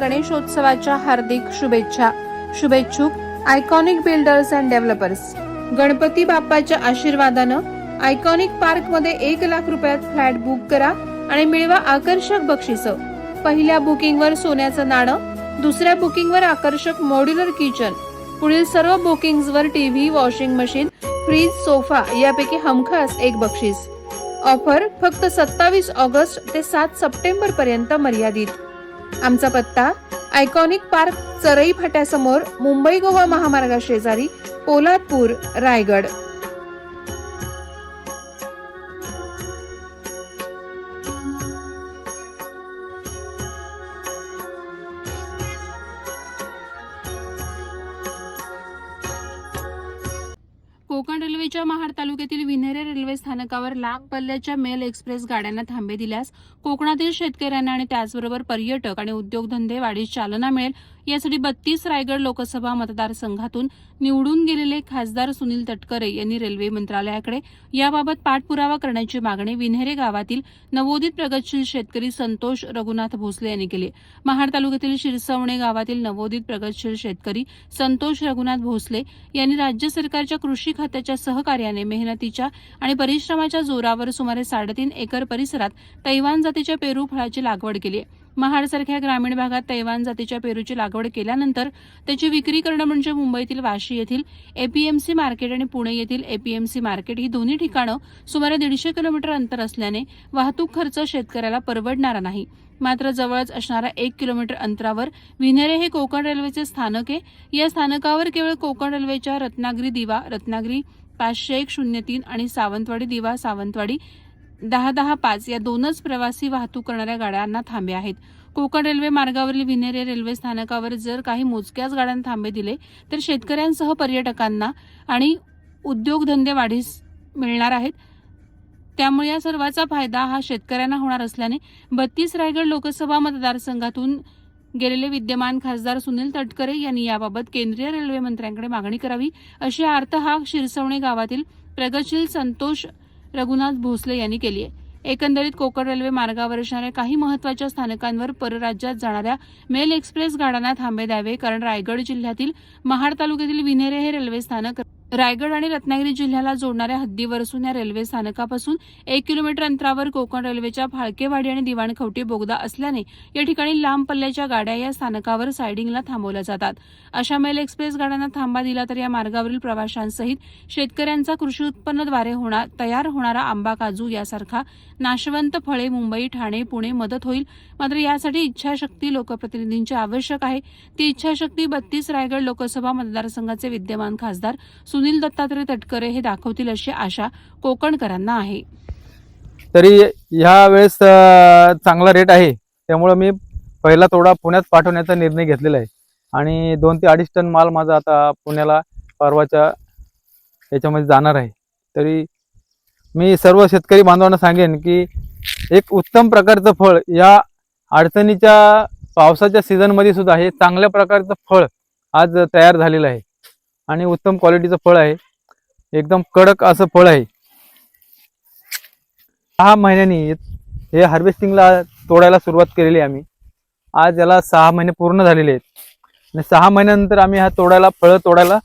गणेशोत्सवाच्या हार्दिक शुभेच्छा. शुभेच्छुक iconic builders and developers Ganpati बाप्पाच्या आशीर्वादानं आयकॉनिक पार्कमध्ये एक लाख रुपयात फ्लॅट बुक करा आणि मिळवा आकर्षक बक्षिस. पहिल्या बुकिंगवर सोन्याचं नाणं दुसऱ्या बुकिंगवर आकर्षक मॉड्युलर किचन पुढील सर्व बुकिंग्सवर TV washing machine fridge sofa यापैकी हमखास एक बक्षीस. ऑफर फक्त सत्तावीस ऑगस्ट ते सात सप्टेंबर पर्यंत मर्यादित. आमचा पत्ता आयकॉनिक पार्क चरई फाट्यासमोर मुंबई गोवा महामार्गा शेजारी पोलादपूर रायगड. कोकण महाड तालुक्यातील विन्हेरे रेल्वे स्थानकावर लांब पल्ल्याच्या मेल एक्सप्रेस गाड्यांना थांबे दिल्यास कोकणातील शेतकऱ्यांना आणि त्याचबरोबर पर्यटक आणि उद्योगधंदे वाढीस चालना मिळेल यासाठी बत्तीस रायगड लोकसभा मतदारसंघातून निवडून गेलेले खासदार सुनील तटकरे यांनी रेल्वे मंत्रालयाकडे याबाबत पाठपुरावा करण्याची मागणी विन्हेरे गावातील नवोदित प्रगतशील शेतकरी संतोष रघुनाथ भोसले यांनी केली महाड तालुक्यातील शिरसवणे गावातील नवोदित प्रगतशील शेतकरी संतोष रघुनाथ भोसले यांनी राज्य सरकारच्या कृषी खात्याच्या सहकार्याने मेहनतीच्या आणि परिश्रमाच्या जोरावर सुमारे साडेतीन एकर परिसरात तैवान जातीच्या पेरू फळाची लागवड केली आहे. महाडसारख्या ग्रामीण भागात तैवान जातीच्या पेरूची लागवड केल्यानंतर त्याची विक्री करणं म्हणजे मुंबईतील वाशी येथील एपीएमसी मार्केट आणि पुणे येथील एपीएमसी मार्केट ही दोन्ही ठिकाणं सुमारे दीडशे किलोमीटर अंतर असल्याने वाहतूक खर्च शेतकऱ्याला परवडणारा नाही. मात्र जवळच असणाऱ्या एक किलोमीटर अंतरावर विन्हेरे हे कोकण रेल्वेचे स्थानक आहे. या स्थानकावर केवळ कोकण रेल्वेच्या रत्नागिरी दिवा रत्नागिरी पाचशे एक शून्य तीन आणि सावंतवाडी दिवा सावंतवाडी दहा दहा पाच या दोनच प्रवासी वाहतूक करणाऱ्या गाड्यांना थांबे आहेत. कोकण रेल्वे मार्गावरील विनेरे रेल्वे स्थानकावर जर काही मोजक्याच गाड्यांना थांबे दिले तर शेतकऱ्यांसह पर्यटकांना आणि उद्योगधंदे वाढीस मिळणार आहेत. त्यामुळे या सर्वाचा फायदा हा शेतकऱ्यांना होणार असल्याने बत्तीस रायगड लोकसभा मतदारसंघातून गेलेले विद्यमान खासदार सुनील तटकरे यांनी याबाबत केंद्रीय रेल्वे मंत्र्यांकडे मागणी करावी अशी आर्त हा शिरसवणे गावातील प्रगतशील संतोष रघुनाथ भोसले यांनी केली आहे. एकंदरीत कोकण रेल्वे मार्गावर असणाऱ्या काही महत्त्वाच्या स्थानकांवर परराज्यात जाणाऱ्या मेल एक्सप्रेस गाड्यांना थांबे द्यावे कारण रायगड जिल्ह्यातील महाड तालुक्यातील विनेरे हे रेल्वे स्थानक रायगड आणि रत्नागिरी जिल्ह्याला जोडणाऱ्या हद्दीवर असून या रेल्वे स्थानकापासून एक किलोमीटर अंतरावर कोकण रेल्वेच्या फाळकेवाडी आणि दिवाणखवटी बोगदा असल्याने या ठिकाणी लांब पल्ल्याच्या गाड्या या स्थानकावर सायडिंगला थांबवल्या जातात. अशा मेल एक्सप्रेस गाड्यांना थांबा दिला तर या मार्गावरील प्रवाशांसहित शेतकऱ्यांचा कृषी उत्पन्नद्वारे होणार तयार होणारा आंबा काजू यासारखा नाशवंत फळे मुंबई ठाणे पुणे मदत होईल. मात्र यासाठी इच्छाशक्ती लोकप्रतिनिधींची आवश्यक आहे. ती इच्छाशक्ती बत्तीस रायगड लोकसभा मतदारसंघाचे विद्यमान खासदार सुनील दत्तात्रय तटकरे हे दाखवतील अशी आशा कोकणकरांना आहे. तरी ह्या वेळेस चांगला रेट आहे. त्यामुळं मी पहिला तोडा पुण्यात पाठवण्याचा निर्णय घेतलेला आहे. आणि दोन ते अडीच टन माल माझा आता पुण्याला परवाच्या याच्यामध्ये जाणार आहे. तरी मी सर्व शेतकरी बांधवांना सांगेन की एक उत्तम प्रकारचं फळ या अडचणीच्या पावसाच्या सीझनमध्ये सुद्धा हे चांगल्या प्रकारचं फळ आज तयार झालेलं आहे. आणि उत्तम क्वालिटीचं फळ आहे. एकदम कडक असं फळ आहे. सहा महिन्यांनी हे हार्वेस्टिंगला तोडायला सुरुवात केलेली आहे आम्ही. आज याला सहा महिने पूर्ण झालेले आहेत. आणि सहा महिन्यानंतर आम्ही हा तोडायला फळं तोडायला